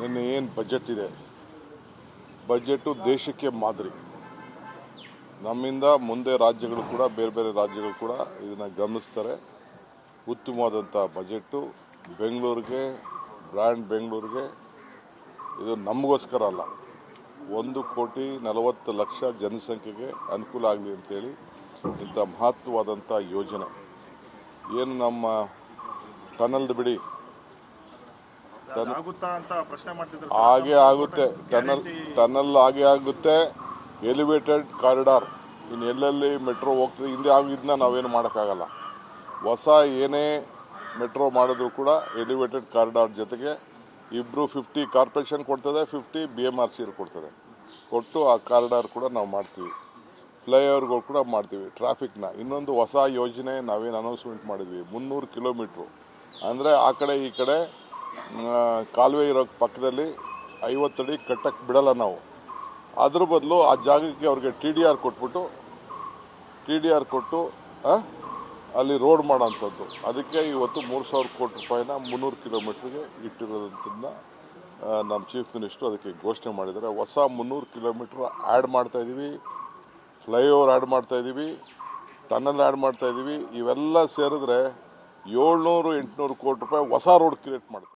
ನಿನ್ನೆ ಏನು ಬಜೆಟ್ ಇದೆ? ಬಜೆಟು ದೇಶಕ್ಕೆ ಮಾದರಿ. ನಮ್ಮಿಂದ ಮುಂದೆ ರಾಜ್ಯಗಳು ಕೂಡ, ಬೇರೆ ಬೇರೆ ರಾಜ್ಯಗಳು ಕೂಡ ಇದನ್ನು ಗಮನಿಸ್ತಾರೆ. ಉತ್ತಮವಾದಂಥ ಬಜೆಟ್ಟು ಬೆಂಗಳೂರಿಗೆ ಬ್ರ್ಯಾಂಡ್ ಬೆಂಗಳೂರಿಗೆ. ಇದು ನಮಗೋಸ್ಕರ ಅಲ್ಲ. ಒಂದು ಕೋಟಿ ನಲವತ್ತು ಲಕ್ಷ ಜನಸಂಖ್ಯೆಗೆ ಅನುಕೂಲ ಆಗಲಿ ಅಂತೇಳಿ ಇಂಥ ಮಹತ್ವವಾದಂಥ ಯೋಜನೆ. ಏನು ನಮ್ಮ ಟನಲ್ದು ಬಿಡಿ ಹಾಗೆ ಆಗುತ್ತೆ. ಟನಲ್ ಟನಲ್ ಹಾಗೆ ಆಗುತ್ತೆ. ಎಲಿವೇಟೆಡ್ ಕಾರಿಡಾರ್ ಇನ್ನು ಎಲ್ಲೆಲ್ಲಿ ಮೆಟ್ರೋ ಹೋಗ್ತದೆ ಹಿಂದೆ ಆಗಿದ್ದನ್ನ ನಾವೇನು ಮಾಡೋಕ್ಕಾಗಲ್ಲ. ಹೊಸ ಏನೇ ಮೆಟ್ರೋ ಮಾಡಿದ್ರು ಕೂಡ ಎಲಿವೇಟೆಡ್ ಕಾರಿಡಾರ್ ಜೊತೆಗೆ ಇಬ್ಬರು ಫಿಫ್ಟಿ ಕಾರ್ಪೊರೇಷನ್ ಕೊಡ್ತದೆ fifty B M R C ಕೊಡ್ತದೆ. ಕೊಟ್ಟು ಆ ಕಾರಿಡಾರ್ ಕೂಡ ನಾವು ಮಾಡ್ತೀವಿ. ಫ್ಲೈಓವರ್ಗಳು ಕೂಡ ಮಾಡ್ತೀವಿ ಟ್ರಾಫಿಕ್ನ ಇನ್ನೊಂದು ಹೊಸ ಯೋಜನೆ ನಾವೇನು ಅನೌನ್ಸ್ಮೆಂಟ್ ಮಾಡಿದ್ವಿ ಮುನ್ನೂರು ಕಿಲೋಮೀಟ್ರು ಅಂದರೆ ಆ ಕಡೆ ಈ ಕಡೆ ಕಾಲುವೆ ಇರೋ ಪಕ್ಕದಲ್ಲಿ ಐವತ್ತು ಅಡಿ ಕಟ್ಟಕ್ಕೆ ಬಿಡಲ್ಲ ನಾವು. ಅದ್ರ ಬದಲು ಆ ಜಾಗಕ್ಕೆ ಅವ್ರಿಗೆ ಟಿ ಡಿ ಆರ್ ಕೊಟ್ಬಿಟ್ಟು, ಟಿ ಡಿ ಆರ್ ಕೊಟ್ಟು ಅಲ್ಲಿ ರೋಡ್ ಮಾಡೋಂಥದ್ದು. ಅದಕ್ಕೆ ಇವತ್ತು ಮೂರು ಸಾವಿರ ಕೋಟಿ ರೂಪಾಯಿನ ಮುನ್ನೂರು ಕಿಲೋಮೀಟ್ರಿಗೆ ಇಟ್ಟಿರೋದಂಥದ್ದನ್ನ ನಮ್ಮ ಚೀಫ್ ಮಿನಿಸ್ಟ್ರು ಅದಕ್ಕೆ ಘೋಷಣೆ ಮಾಡಿದ್ದಾರೆ. ಹೊಸ ಮುನ್ನೂರು ಕಿಲೋಮೀಟ್ರ್ ಆ್ಯಡ್ ಮಾಡ್ತಾ ಇದ್ದೀವಿ ಫ್ಲೈಓವರ್ ಆ್ಯಡ್ ಮಾಡ್ತಾಯಿದ್ದೀವಿ ಟನಲ್ ಆ್ಯಡ್ ಮಾಡ್ತಾಯಿದ್ದೀವಿ ಇವೆಲ್ಲ ಸೇರಿದ್ರೆ ಏಳ್ನೂರು, ಎಂಟುನೂರು ಕೋಟಿ ರೂಪಾಯಿ ಹೊಸ ರೋಡ್ ಕ್ರಿಯೇಟ್ ಮಾಡ್ತೀವಿ.